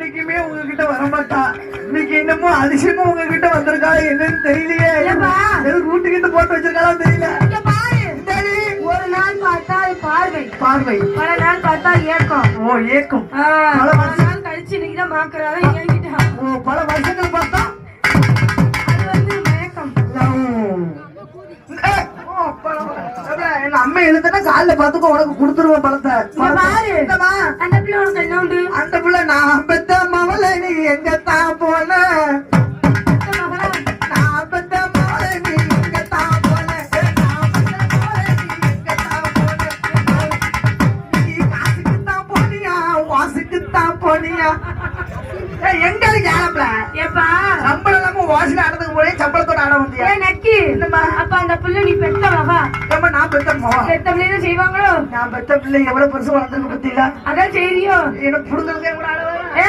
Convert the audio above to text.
என்னைக்குமே உங்ககிட்ட வரமாட்டா. இன்னைக்கு என்னமோ அதிசயமா உங்ககிட்ட வந்திருக்கா என்னன்னு தெரியலையே. ரூட்டு கிட்ட போட்டு வச்சிருக்காளா தெரியல. ஒரு நாள் பார்த்தா பார்வை. பார்வை. பல நாள் பார்த்தா ஏக்கம். ஓ ஏக்கம். பல நாள் கழிச்சு இன்னைக்கு தான் இறங்கிட்டா ஓ பல வருஷங்கள் பார்த்தா? அது வந்து மயக்கம். அம்மா எழுதுனா காலைல பாத்துக்கோ உனக்கு கொடுத்துருவேன் பழத்தை? அந்த பிள்ளை உனக்கு என்ன உண்டு? அந்த பிள்ளை நான் வாசுக்கு தான் போனியா ஏய், எங்க இருக்கு ஆரம்பில ஏப்பா. சம்பளம் இல்லாம வாசில ஆடுறதுக்கு போய் சம்பளத்தோட ஆட வந்தியா? ஏ நக்கி. என்னம்மா? அப்ப அந்த பிள்ளை நீ பெத்த மகா ஏம்மா, நான் பெத்த மவன் பெத்த பிள்ளை தான் செய்வாங்களோ? நான் பெத்த பிள்ளை எவ்வளவு பெருசு வளர்ந்துருக்கு பத்தியா? அதான் செய்தியோ. எனக்கு புடுங்கிறதுக்கு கூட ஆட வரும் ஏ